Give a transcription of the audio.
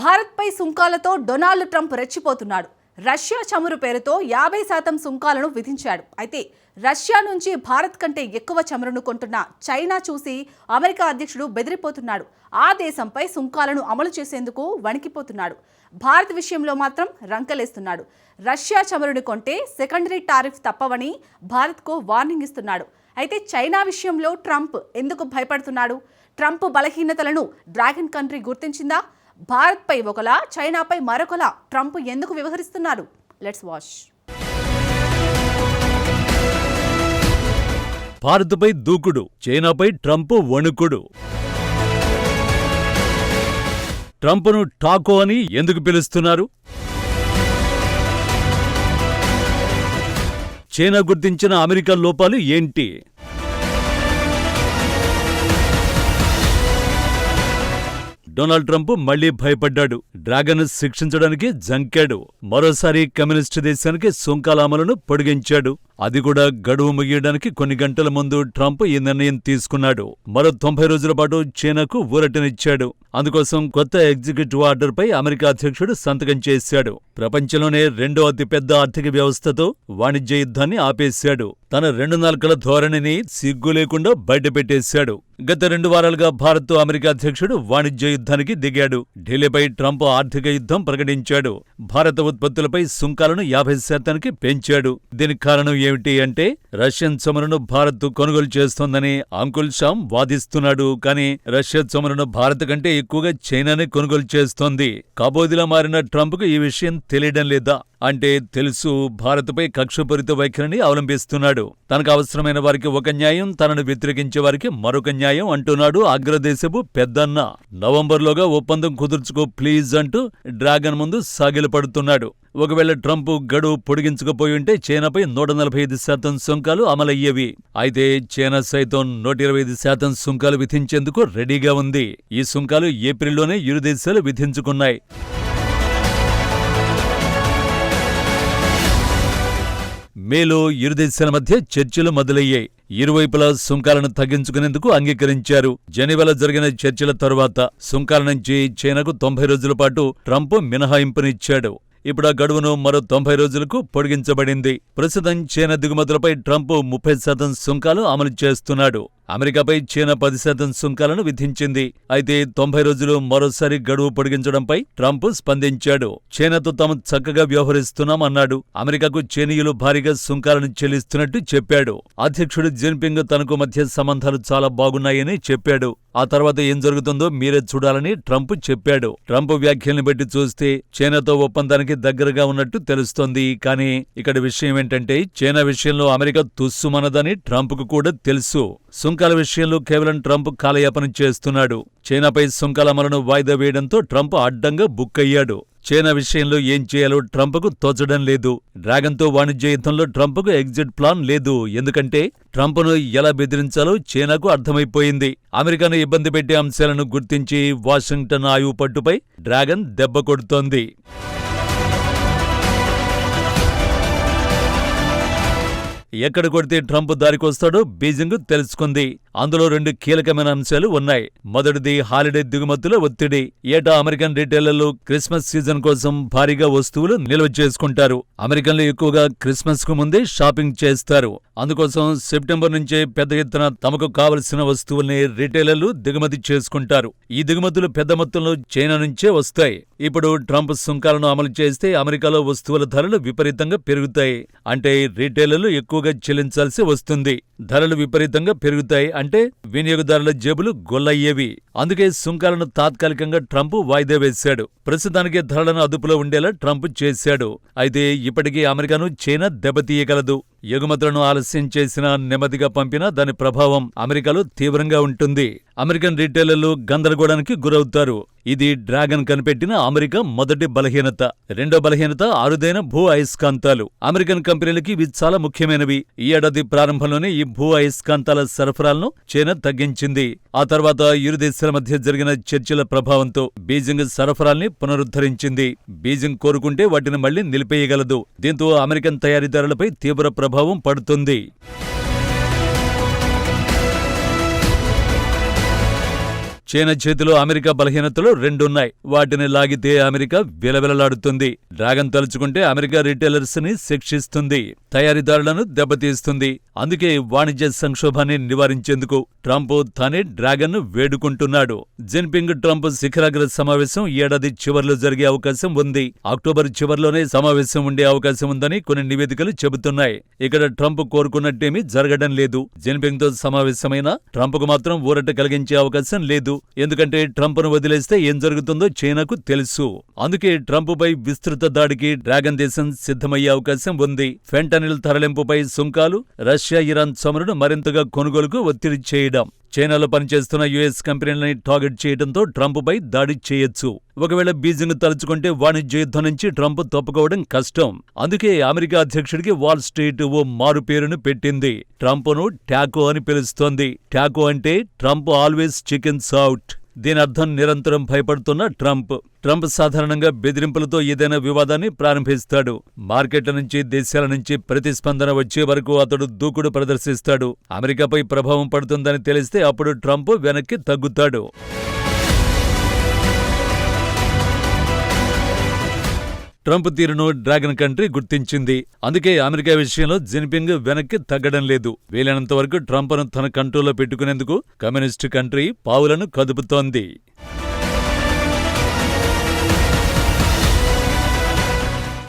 భారత్పై సుంకాలతో Donald Trump రెచ్చిపోతున్నాడు. రష్యా చమురు పేరుతో యాభై శాతం సుంకాలను విధించాడు. అయితే రష్యా నుంచి భారత్ కంటే ఎక్కువ చమురును కొంటున్న చైనా చూసి అమెరికా అధ్యక్షుడు బెదిరిపోతున్నాడు. ఆ దేశంపై సుంకాలను అమలు చేసేందుకు వణికిపోతున్నాడు. భారత్ విషయంలో మాత్రం రంకలేస్తున్నాడు. రష్యా చమురుని కొంటే సెకండరీ టారిఫ్ తప్పవని భారత్కు వార్నింగ్ ఇస్తున్నాడు. అయితే చైనా విషయంలో ట్రంప్ ఎందుకు భయపడుతున్నాడు? ట్రంప్ బలహీనతలను డ్రాగన్ కంట్రీ గుర్తించిందా? భారత్పై ఒకలా చైనాపై మరొకలా ట్రంప్ ఎందుకు వ్యవహరిస్తున్నారు? లెట్స్ వాష్ భారత్పై దూకుడు చైనాపై ట్రంప్ వణుకుడు. ట్రంప్ను టాకో అని ఎందుకు పిలుస్తున్నారు? చైనా గుర్తించిన అమెరికా లోపాలు ఏంటి? డొనాల్డ్ ట్రంప్ మళ్ళీ భయపడ్డాడు. డ్రాగన్ శిక్షించడానికి జంకాడు. మరోసారి కమ్యూనిస్టు దేశానికి సుంకాల అమలును పొడిగించాడు. అది కూడా గడువు ముగియడానికి కొన్ని గంటల ముందు ట్రంప్ ఈ నిర్ణయం తీసుకున్నాడు. మరో తొంభై రోజుల పాటు చైనాకు ఊరటనిచ్చాడు. అందుకోసం కొత్త ఎగ్జిక్యూటివ్ ఆర్డర్పై అమెరికా అధ్యక్షుడు సంతకం చేశాడు. ప్రపంచంలోనే రెండో అతిపెద్ద ఆర్థిక వ్యవస్థతో వాణిజ్య యుద్ధాన్ని ఆపేశాడు. తన రెండు నాలుకల ధోరణిని సిగ్గు లేకుండా బయటపెట్టేశాడు. గత రెండు వారాలుగా భారత్ అమెరికా అధ్యక్షుడు వాణిజ్య యుద్ధానికి దిగాడు. ఢిల్లీపై ట్రంప్ ఆర్థిక యుద్ధం ప్రకటించాడు. భారత ఉత్పత్తులపై సుంకాలను యాభై శాతానికి పెంచాడు. దీనికి కారణం ఏమిటి అంటే రష్యన్ చమురును భారత్ కొనుగోలు చేస్తోందని అంకుల్ షామ్ వాదిస్తున్నాడు. కానీ రష్యా చమురును భారత్ కంటే ఎక్కువగా చైనానే కొనుగోలు చేస్తోంది. కాబోదిలా మారిన ట్రంప్కు ఈ విషయం తెలియడం లేదా? అంటే తెలుసు భారత్పై కక్షపూరిత వైఖరిని అవలంబిస్తున్నాడు. తనకు అవసరమైన వారికి ఒక న్యాయం తనను వ్యతిరేకించే వారికి మరొక న్యాయం అంటున్నాడు అగ్రదేశపు పెద్దన్న. నవంబర్లోగా ఒప్పందం కుదుర్చుకో ప్లీజ్ అంటూ డ్రాగన్ ముందు సాగిలపడుతున్నాడు ఒకవేళ ట్రంప్ గడువు పొడిగించకపోయి ఉంటే చైనాపై నూట నలభై ఐదు శాతం సుంకాలు అమలయ్యేవి. అయితే చైనా సైతం నూట ఇరవై ఐదు శాతం సుంకాలు విధించేందుకు రెడీగా ఉంది. ఈ సుంకాలు ఏప్రిల్లోనే ఇరు దేశాలు విధించుకున్నాయి. మేలో ఇరు దేశాల మధ్య చర్చలు మొదలయ్యాయి. ఇరువైపులా సుంకాలను తగ్గించుకునేందుకు అంగీకరించారు. జెనీవాలో జరిగిన చర్చల తరువాత సుంకాల నుంచి చైనాకు తొంభై రోజుల పాటు ట్రంప్ మినహాయింపునిచ్చాడు. ఇప్పుడు ఆ గడువును మరో తొంభై రోజులకు పొడిగించబడింది. ప్రస్తుతం చైనా దిగుమతులపై ట్రంప్ ముప్పై శాతం సుంకాలు అమలు చేస్తున్నాడు. అమెరికాపై చైనా పది శాతం సుంకాలను విధించింది. అయితే తొంభై రోజులు మరోసారి గడువు పొడిగించడంపై ట్రంప్ స్పందించాడు. చైనాతో తాము చక్కగా వ్యవహరిస్తున్నామన్నాడు అమెరికాకు చైనీయులు భారీగా సుంకాలను చెల్లిస్తున్నట్టు చెప్పాడు. అధ్యక్షుడు జిన్పింగ్ తనకు మధ్య సంబంధాలు చాలా బాగున్నాయని చెప్పాడు. ఆ తర్వాత ఏం జరుగుతుందో మీరే చూడాలని ట్రంప్ చెప్పాడు. ట్రంప్ వ్యాఖ్యల్ని బట్టి చూస్తే చైనాతో ఒప్పందానికి దగ్గరగా ఉన్నట్టు తెలుస్తోంది. కానీ ఇక్కడ విషయం ఏంటంటే చైనా విషయంలో అమెరికా తుస్సుమనదని ట్రంప్కు కూడా తెలుసు. సుంకాల విషయంలో కేవలం ట్రంప్ కాలయాపన చేస్తున్నాడు. చైనాపై సుంకాల అమలును వాయిదా వేయడంతో ట్రంప్ అడ్డంగా బుక్కయ్యాడు చైనా విషయంలో ఏం చేయాలో ట్రంప్కు తోచడం లేదు. డ్రాగన్తో వాణిజ్య యుద్ధంలో ట్రంప్కు ఎగ్జిట్ ప్లాన్ లేదు. ఎందుకంటే ట్రంప్ను ఎలా బెదిరించాలో చైనాకు అర్థమైపోయింది. అమెరికాను ఇబ్బంది పెట్టే అంశాలను గుర్తించి వాషింగ్టన్ ఆయువు పట్టుపై డ్రాగన్ దెబ్బ కొడుతోంది. ఎక్కడ కొడితే ట్రంప్ దారికొస్తాడో బీజింగ్ తెలుసుకుంది. అందులో రెండు కీలకమైన అంశాలు ఉన్నాయి. మొదటిది హాలిడే దిగుమతుల ఒత్తిడి. ఏటా అమెరికన్ రిటైలర్లు క్రిస్మస్ సీజన్ కోసం భారీగా వస్తువులు నిల్వ చేసుకుంటారు. అమెరికన్లు ఎక్కువగా క్రిస్మస్కు ముందే షాపింగ్ చేస్తారు. అందుకోసం సెప్టెంబర్ నుంచే పెద్ద ఎత్తున తమకు కావలసిన వస్తువుల్ని రిటైలర్లు దిగుమతి చేసుకుంటారు. ఈ దిగుమతులు పెద్ద మొత్తంలో చైనా నుంచే వస్తాయి. ఇప్పుడు ట్రంప్ సుంకాలను అమలు చేస్తే అమెరికాలో వస్తువుల ధరలు విపరీతంగా పెరుగుతాయి. అంటే రీటైలర్లు ఎక్కువగా చెల్లించాల్సి వస్తుంది. ధరలు విపరీతంగా పెరుగుతాయి అంటే వినియోగదారుల జేబులు గొల్లయ్యేవి. అందుకే సుంకాలను తాత్కాలికంగా ట్రంప్ వాయిదా వేశాడు. ప్రస్తుతానికి ధరలను అదుపులో ఉండేలా ట్రంప్ చేశాడు. అయితే ఇప్పటికీ అమెరికాను చైనా దెబ్బతీయగలదు. ఎగుమతులను ఆలస్యం చేసినా నెమ్మదిగా పంపినా దాని ప్రభావం అమెరికాలో తీవ్రంగా ఉంటుంది. అమెరికన్ రిటైలర్లు గందరగోళానికి గురవుతారు. ఇది డ్రాగన్ కనిపెట్టిన అమెరికా మొదటి బలహీనత. రెండో బలహీనత అరుదైన భూ అయస్కాంతాలు. అమెరికన్ కంపెనీలకి ఇవి చాలా ముఖ్యమైనవి. ఈ ఏడాది ప్రారంభంలోనే ఈ భూ అయస్కాంతాల సరఫరాలను చైనా తగ్గించింది. ఆ తర్వాత ఇరు దేశాల మధ్య జరిగిన చర్చల ప్రభావంతో బీజింగ్ సరఫరాల్ని పునరుద్ధరించింది. బీజింగ్ కోరుకుంటే వాటిని మళ్ళీ నిలిపేయగలదు. దీంతో అమెరికన్ తయారీదారులపై తీవ్ర ప్రభావం పడుతుంది. చైనా చేతిలో అమెరికా బలహీనతలు రెండున్నాయి. వాటిని లాగితే అమెరికా విలవిలలాడుతుంది. డ్రాగన్ తలుచుకుంటే అమెరికా రిటైలర్స్ని శిక్షిస్తుంది. తయారీదారులను దెబ్బతీస్తుంది. అందుకే వాణిజ్య సంక్షోభాన్ని నివారించేందుకు ట్రంప్ తానే డ్రాగన్ను వేడుకుంటున్నాడు. జిన్పింగ్ ట్రంప్ శిఖరాగ్ర సమావేశం ఏడాది చివర్లో జరిగే అవకాశం ఉంది. అక్టోబర్ చివర్లోనే సమావేశం ఉండే అవకాశం ఉందని కొన్ని నివేదికలు చెబుతున్నాయి. ఇక్కడ ట్రంప్ కోరుకున్నట్టేమీ జరగడం లేదు. జిన్పింగ్తో సమావేశమైన ట్రంప్కు మాత్రం ఊరట కలిగించే అవకాశం లేదు. ఎందుకంటే ట్రంప్ను వదిలేస్తే ఏం జరుగుతుందో చైనాకు తెలుసు. అందుకే ట్రంప్పై విస్తృత దాడికి డ్రాగన్ దేశం సిద్ధమయ్యే అవకాశం ఉంది. ఫెంటనిల్ తరలింపుపై సుంకాలు రష్యా ఇరాన్ చమురును మరింతగా కొనుగోలుకు ఒత్తిడి చేయడం. చైనాలో పనిచేస్తున్న యుఎస్ కంపెనీలని టార్గెట్ చేయడంతో ట్రంప్పై దాడి చేయొచ్చు. ఒకవేళ బీజింగ్ తలుచుకుంటే వాణిజ్య యుద్ధం నుంచి ట్రంప్ తప్పుకోవడం కష్టం. అందుకే అమెరికా అధ్యక్షుడికి వాల్ స్ట్రీట్ ఓ మారు పేరును పెట్టింది. ట్రంప్ను టాకో అని పిలుస్తోంది. ట్యాకో అంటే ట్రంప్ ఆల్వేస్ చికెన్స్ అవుట్ దీని అర్థం నిరంతరం భయపడుతున్న ట్రంప్. ట్రంప్ సాధారణంగా బెదిరింపులతో ఏదైనా వివాదాన్ని ప్రారంభిస్తాడు. మార్కెట్ల నుంచి దేశాల నుంచి ప్రతిస్పందన వచ్చే వరకు అతడు దూకుడు ప్రదర్శిస్తాడు. అమెరికాపై ప్రభావం పడుతుందని తెలిస్తే అప్పుడు ట్రంప్ వెనక్కి తగ్గుతాడు. ట్రంప్ తీరును డ్రాగన్ కంట్రీ గుర్తించింది. అందుకే అమెరికా విషయంలో జిన్పింగ్ వెనక్కి తగ్గడం లేదు. వీలైనంత వరకు ట్రంప్ను తన కంట్రోల్లో పెట్టుకునేందుకు కమ్యూనిస్టు కంట్రీ పావులను కదుపుతోంది.